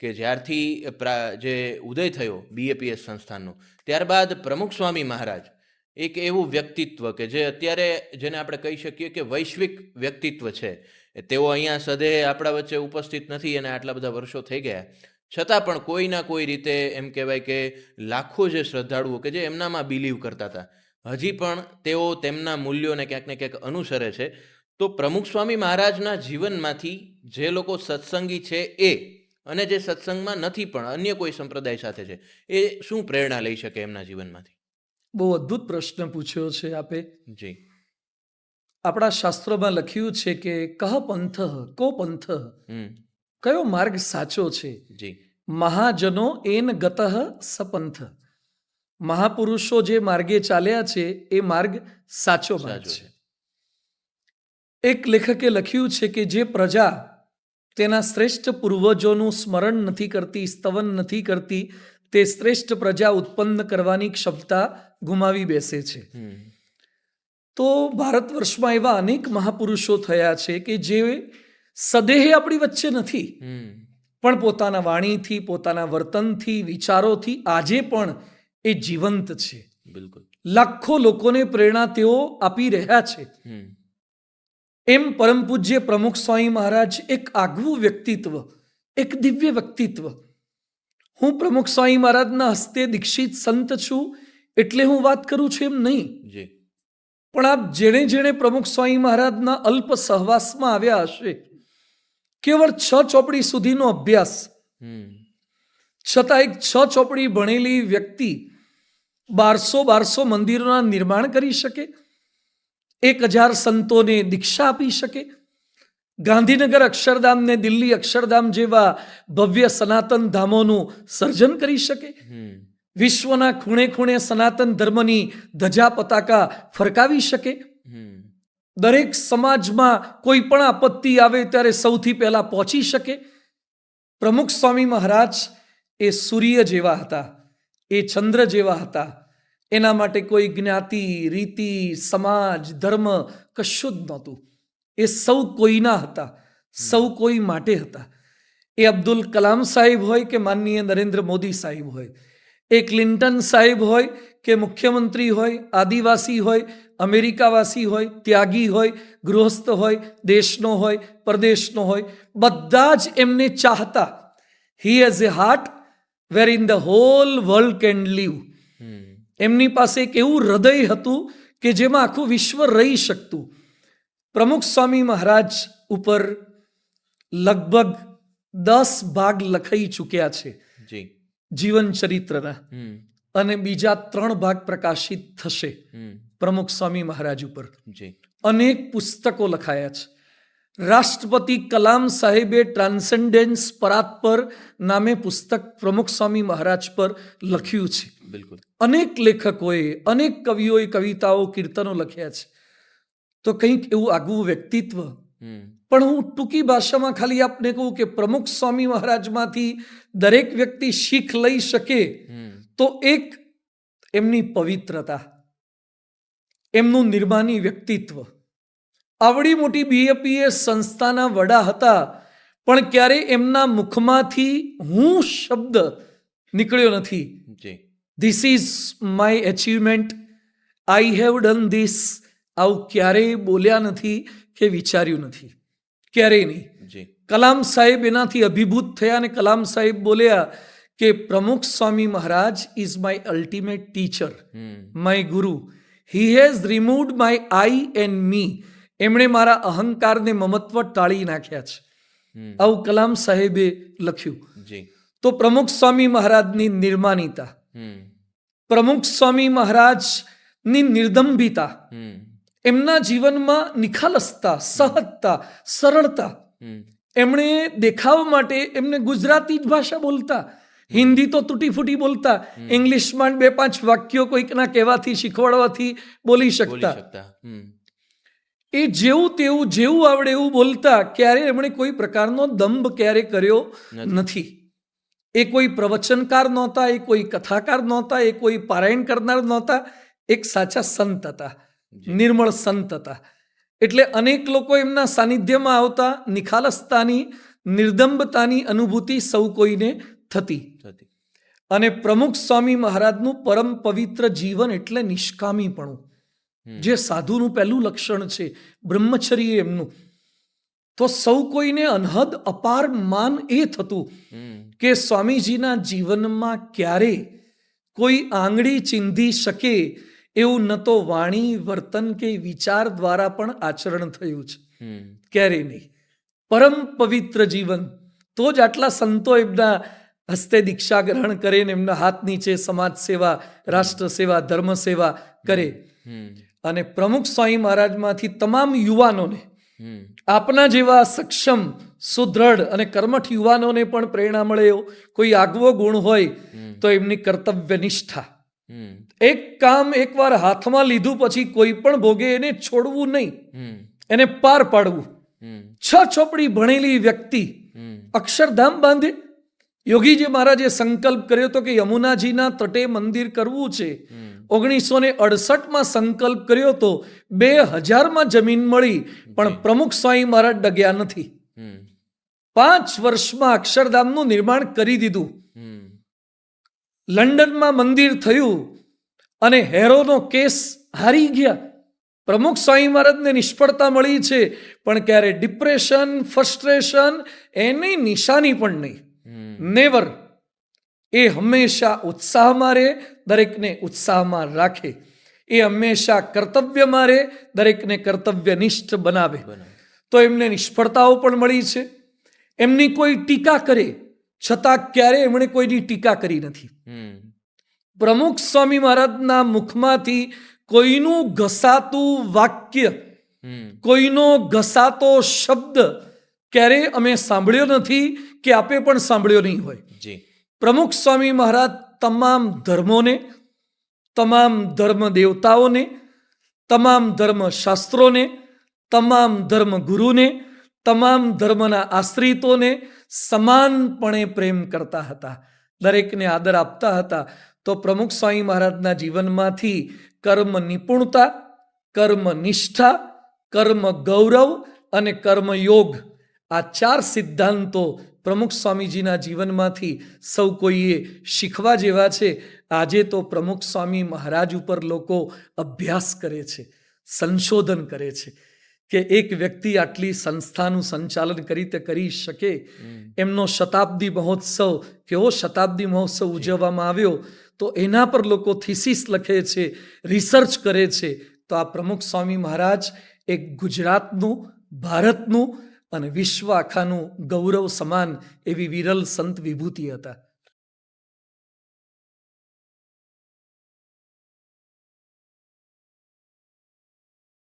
કે જ્યારથી જે ઉદય થયો બીએપીએસ સંસ્થાનનો, ત્યારબાદ પ્રમુખ સ્વામી મહારાજ, એક એવું વ્યક્તિત્વ કે જે અત્યારે જેને આપણે કહી શકીએ કે વૈશ્વિક વ્યક્તિત્વ છે. તેઓ અહીંયા સદે આપણા વચ્ચે ઉપસ્થિત નથી અને આટલા બધા વર્ષો થઈ ગયા. છતાં પણ કોઈના કોઈ રીતે એમ કહેવાય કે લાખો જે શ્રદ્ધાળુઓ કે જે એમનામાં બિલીવ કરતા હતા. હજી પણ તેઓ તેમના મૂલ્યોને ક્યાંક ને ક્યાંક અનુસરે છે. તો પ્રમુખ સ્વામી મહારાજના જીવનમાંથી જે લોકો સત્સંગી છે એ અને જે સત્સંગમાં નથી પણ અન્ય કોઈ સંપ્રદાય સાથે છે એ શું પ્રેરણા લઈ શકે એમના જીવનમાંથી? બહુ અદ્ભુત પ્રશ્ન પૂછ્યો છે આપે. જી. આપણા શાસ્ત્રોમાં લખ્યું છે કે કહ પંથ કો પંથ? કયો માર્ગ સાચો છે? જી. મહાજનો એન ગતઃ સપંથ. મહાપુરુષો જે માર્ગે ચાલ્યા છે એ માર્ગ સાચો માર્ગ છે. એક લેખકે લખ્યું છે કે જે પ્રજા તેના શ્રેષ્ઠ પૂર્વજોનું સ્મરણ નથી કરતી સ્તવન નથી કરતી તે શ્રેષ્ઠ પ્રજા ઉત્પન્ન કરવાની ક્ષમતા ગુમાવી બેસે છે. તો ભારત વર્ષમાં એવા અનેક મહાપુરુષો થયા છે કે જે સદેહ આપણી વચ્ચે નથી. પણ પોતાના વાણીથી પોતાના વર્તનથી વિચારોથી આજે પણ એ જીવંત છે. બિલકુલ. લાખો લોકોને પ્રેરણા તેઓ આપી રહ્યા છે. એમ પરમ પૂજ્ય પ્રમુખ સ્વામી મહારાજ એક આગવું વ્યક્તિત્વ એક દિવ્ય વ્યક્તિત્વ. હું પ્રમુખ સ્વામી મહારાજના હસ્તે દીક્ષિત સંત છું એટલે હું વાત કરું છું એમ નહીં. જી. પણ આપ જેણે જેણે પ્રમુખ સ્વામી મહારાજના અલ્પ સહવાસમાં આવ્યા હશે કેવળ છ ચોપડી સુધીનો અભ્યાસ. છતાં એક છ ચોપડી ભણેલી વ્યક્તિ બારસો બારસો મંદિરોના નિર્માણ કરી શકે એક હજાર સંતોને દીક્ષા આપી શકે. ગાંધીનગર અક્ષરધામને દિલ્હી અક્ષરધામ જેવા ભવ્ય સનાતન ધામોનું સર્જન કરી શકે. વિશ્વના ખૂણે ખૂણે સનાતન ધર્મની ધજા પતાકા ફરકાવી શકે. દરેક સમાજમાં કોઈ પણ આપત્તિ આવે ત્યારે સૌથી પહેલા પહોંચી શકે. પ્રમુખ સ્વામી મહારાજ એ સૂર્ય જેવા હતા એ ચંદ્ર જેવા હતા એના માટે કોઈ જ્ઞાતિ રીતિ સમાજ ધર્મ કશું જ નહોતું. એ સૌ કોઈના હતા સૌ કોઈ માટે હતા. એ અબ્દુલ કલામ સાહેબ હોય કે માનનીય નરેન્દ્ર મોદી સાહેબ હોય એ ક્લિન્ટન સાહેબ હોય કે મુખ્યમંત્રી હોય આદિવાસી હોય અમેરિકાવાસી હોય ત્યાગી હોય ગૃહસ્થ હોય દેશનો હોય પરદેશનો હોય બધા જ એમને ચાહતા. He has a heart where in the whole world can live એમની પાસે એક એવું હૃદય હતું કે જેમાં આખું વિશ્વ રહી શકતું. પ્રમુખ સ્વામી મહારાજ ઉપર લગભગ દસ ભાગ લખાઈ ચૂક્યા છે. જીવન ચરિત્રના. અને બીજા ત્રણ ભાગ પ્રકાશિત થશે પ્રમુખ સ્વામી મહારાજ ઉપર. અનેક પુસ્તકો લખાયા છે. રાષ્ટ્રપતિ કલામ સાહેબે ટ્રાન્સેન્ડેન્સ પરાત પર નામે પુસ્તક પ્રમુખ સ્વામી મહારાજ પર લખ્યું છે. બિલકુલ. અનેક લેખકોએ અનેક કવિઓએ કવિતાઓ કીર્તનો લખ્યા છે. તો કંઈક એવું આગવું વ્યક્તિત્વ. પણ હું ટૂંકી ભાષામાં ખાલી આપને કહું કે પ્રમુખ સ્વામી મહારાજમાંથી દરેક વ્યક્તિ શીખ લઈ શકે તો એક એમની પવિત્રતા એમનું નિર્માની વ્યક્તિત્વ. આવડી મોટી બીએપીએ સંસ્થાના વડા હતા પણ ક્યારે એમના મુખમાંથી હું શબ્દ નીકળ્યો નથી. જી. This is my achievement I have done this આવું ક્યારેય બોલ્યા નથી કે વિચાર્યું નથી. ક્યારેય નહીં. કલામ સાહેબ એનાથી અભિભૂત થયા અને કલામ સાહેબ બોલ્યા કે Pramukh Swami Maharaj is my ultimate teacher my guru. He has removed my I and me એમણે મારા અહંકારને મમત્વ ટાળી નાખ્યા છે. આવું કલામ સાહેબે લખ્યું. તો પ્રમુખ સ્વામી મહારાજની નિર્માનિતા પ્રમુખ સ્વામી મહારાજની નિર્દંભિતા. એમના જીવનમાં નિખાલસતા સહજતા સરળતા. એમણે દેખાવ માટે એમને ગુજરાતી જ ભાષા બોલતા. હિન્દી તો તૂટી ફૂટી બોલતા ઇંગ્લિશમાં બે પાંચ વાક્યો કોઈકના કહેવાથી શીખવાડવાથી બોલી બોલી શકતા. એ જેવું તેવું જેવું આવડે એવું બોલતા ક્યારે એમણે કોઈ પ્રકારનો દંભ ક્યારે કર્યો નથી. એ કોઈ પ્રવચનકાર નહોતા એ કોઈ કથાકાર નહોતા એ કોઈ પારાયણ કરનાર નહોતા એક સાચા સંત હતા નિર્મળ સંત હતા. એટલે અનેક લોકો એમના સાનિધ્યમાં આવતા નિખાલસતાની નિર્દંબતાની અનુભૂતિ સૌ કોઈને થતી. અને પ્રમુખ સ્વામી મહારાજનું પરમ પવિત્ર જીવન એટલે નિષ્કામીપણું. જે સાધુનું પહેલું લક્ષણ છે બ્રહ્મચર્ય એમનું. તો સૌ કોઈને અનહદ અપાર માન એ થતું કે સ્વામીજીના જીવનમાં ક્યારે કોઈ આંગળી ચીંધી શકે એવું ન તો વાણી વર્તન કે વિચાર દ્વારા પણ આચરણ થયું છે. ક્યારેય ક્યારે નહીં. પરમ પવિત્ર જીવન. તો જ આટલા સંતો એમના હસ્તે દીક્ષા ગ્રહણ કરે ને એમના હાથ નીચે સમાજ સેવા રાષ્ટ્ર સેવા ધર્મ સેવા કરે અને પ્રમુખ સ્વામી મહારાજમાંથી તમામ યુવાનોને આપના જેવા સક્ષમ સુદ્રઢ અને કર્મઠ યુવાનોને પણ પ્રેરણા મળે એવો કોઈ આગવો ગુણ હોય તો એમની કર્તવ્ય નિષ્ઠા એક કામ એકવાર હાથમાં લીધું પછી કોઈ પણ ભોગે એને છોડવું નહીં. એને પાર પાડવું. છ ચોપડી ભણેલી વ્યક્તિ અક્ષરધામ બાંધે યોગીજી મહારાજે સંકલ્પ કર્યો હતો કે યમુનાજીના તટે મંદિર કરવું છે. ઓગણીસો ને અડસઠમાં સંકલ્પ કર્યો હતો બે હજારમાં જમીન મળી પણ પ્રમુખ સ્વામી મહારાજ ડગ્યા નથી. પાંચ વર્ષમાં અક્ષરધામનું નિર્માણ કરી દીધું. લંડનમાં મંદિર થયું અને હેરોનો કેસ હારી ગયા. પ્રમુખ સ્વામી મહારાજને નિષ્ફળતા મળી છે પણ ક્યારે ડિપ્રેશન ફ્રસ્ટ્રેશન એની નિશાની પણ નહીં. નેવર એ હંમેશા ઉત્સાહમાં રહે દરેકને ઉત્સાહમાં રાખે. એ હંમેશા કર્તવ્યમાં રહે દરેકને કર્તવ્યનિષ્ઠ બનાવે. તો એમને નિષ્ફળતાઓ પણ મળી છે. એમની કોઈ ટીકા કરે છતાં ક્યારે એમણે કોઈની ટીકા કરી નથી. પ્રમુખ સ્વામી મહારાજના મુખમાંથી કોઈનું ઘસાતું વાક્ય કોઈનો ઘસાતો શબ્દ ક્યારે અમે સાંભળ્યો નથી કે આપે પણ સાંભળ્યો નહીં હોય. જી. પ્રમુખ સ્વામી મહારાજ તમામ ધર્મોને તમામ ધર્મ દેવતાઓને તમામ ધર્મ શાસ્ત્રોને તમામ ધર્મ ગુરુને તમામ ધર્મના આશ્રિતોને સમાનપણે પ્રેમ કરતા હતા દરેકને આદર આપતા હતા. તો પ્રમુખ સ્વામી મહારાજના જીવનમાંથી કર્મ નિપુણતા કર્મ નિષ્ઠા કર્મ ગૌરવ અને કર્મયોગ આ ચાર સિદ્ધાંતો પ્રમુખ સ્વામીજીના જીવનમાંથી સૌ કોઈએ શીખવા જેવા છે. આજે તો પ્રમુખ સ્વામી મહારાજ ઉપર લોકો અભ્યાસ કરે છે સંશોધન કરે છે કે એક વ્યક્તિ આટલી સંસ્થાનું સંચાલન કરી તે કરી શકે. એમનો શતાબ્દી મહોત્સવ કેવો શતાબ્દી મહોત્સવ ઉજવવામાં આવ્યો તો એના પર લોકો થીસીસ લખે છે રિસર્ચ કરે છે. તો આ પ્રમુખ સ્વામી મહારાજ એક ગુજરાતનું ભારતનું અને વિશ્વ આખાનું ગૌરવ સમાન એવી વિરલ સંત વિભૂતિ હતા.